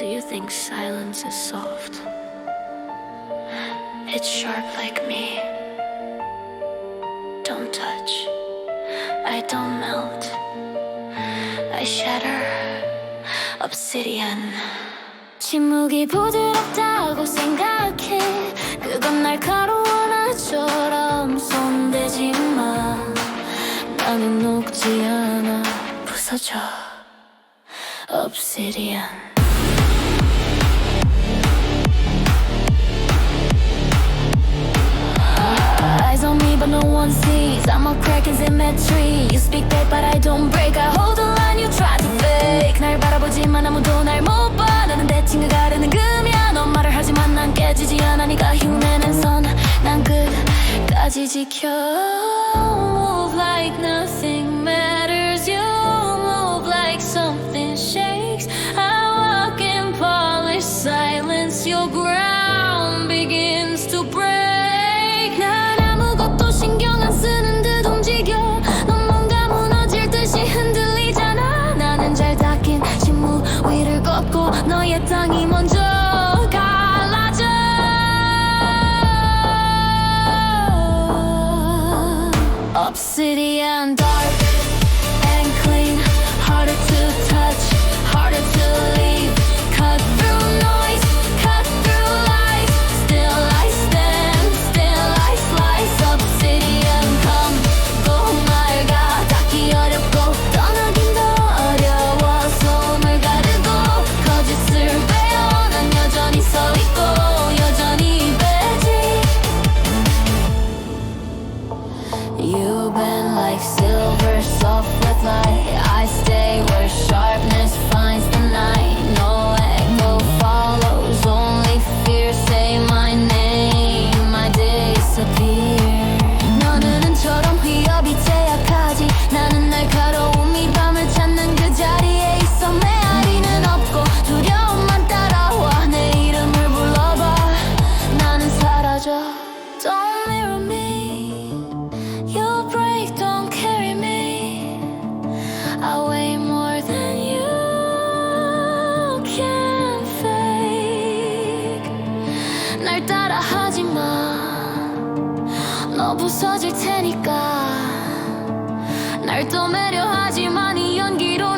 Do you think silence is soft? It's sharp like me. Don't touch. I don't melt. I shatter. Obsidian. 침묵이 부드럽다고 생각해. 그건 날카로운 나처럼 손대지 마. 나는 녹지 않아. 부서져. Obsidian. one sees. I'm a crack in symmetry. You speak back, but I don't break. I hold the line, you try to fake. 날 바라보지만 아무도 날 못 봐. 나는 대칭을 가르는 금이야. 넌 말을 하지만 난 깨지지 않아. 네가 흉내낸 선, 난 끝까지 지켜. Move like nothing matters. You move like something shakes. I walk in polished silence. Your ground Obsidian dark and clean, harder to touch, harder to leave. 너 부서질 테니까. 날 떠매려 하지만 이 연기로